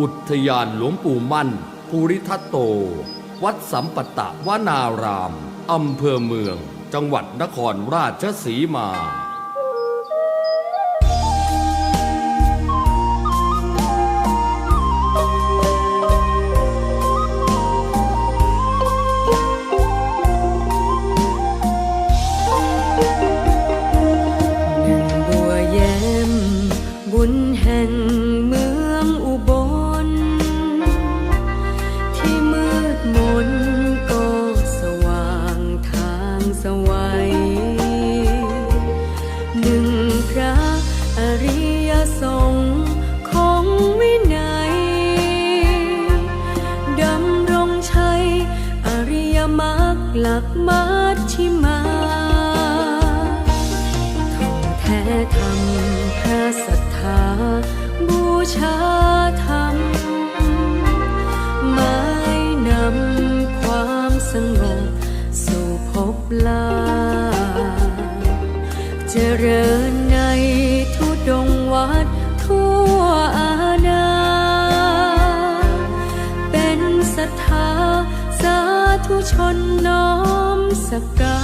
อุทยานหลวงปู่มั่น ภูริทัตโต วัดสัมปตะวนาราม อำเภอเมือง จังหวัดนครราชสีมา สวัยหนึ่งพระอริยสงฆ์ของวินัยดำรงชัยอริยมรรคหลักมา ลาเจริญในทุดงวัดทั่วอาณาเป็นศรัทธาสาธุชนน้อมสักการ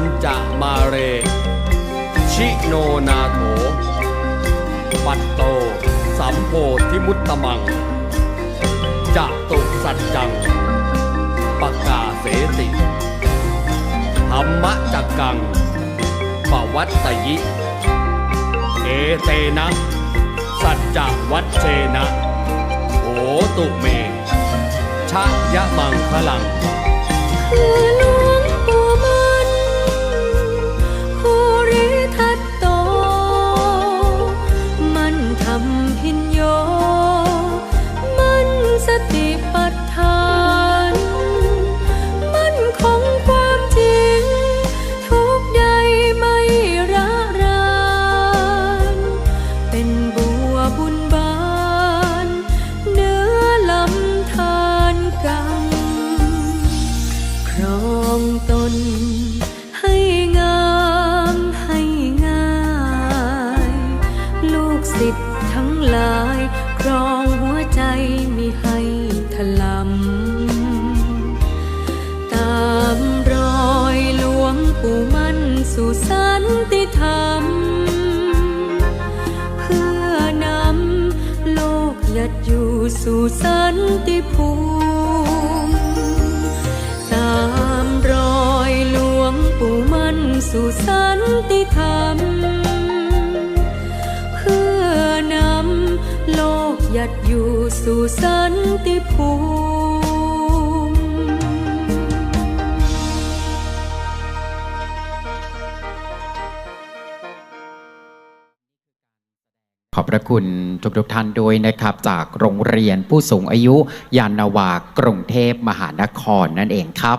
ปัญจมาเร ชิโนนาโถ ปัตโต สัมโพธิมุตตมัง จะตุสัจจังปกาเสติธรรมะจักกัง ปวัตตยิ เอเตนะ สัจจวัชเชนะโหตุเม ชะยะมังคลัง คือ ยัดอยู่สู่สันติภูมิตามรอยหลวงปู่มั่นสู่สันติธรรม เพื่อนำโลกยัดอยู่สู่สันติภูมิ ขอบพระคุณทุกทุกท่านด้วยนะครับ จากโรงเรียนผู้สูงอายุยานนาวากรุงเทพมหานครนั่นเองครับ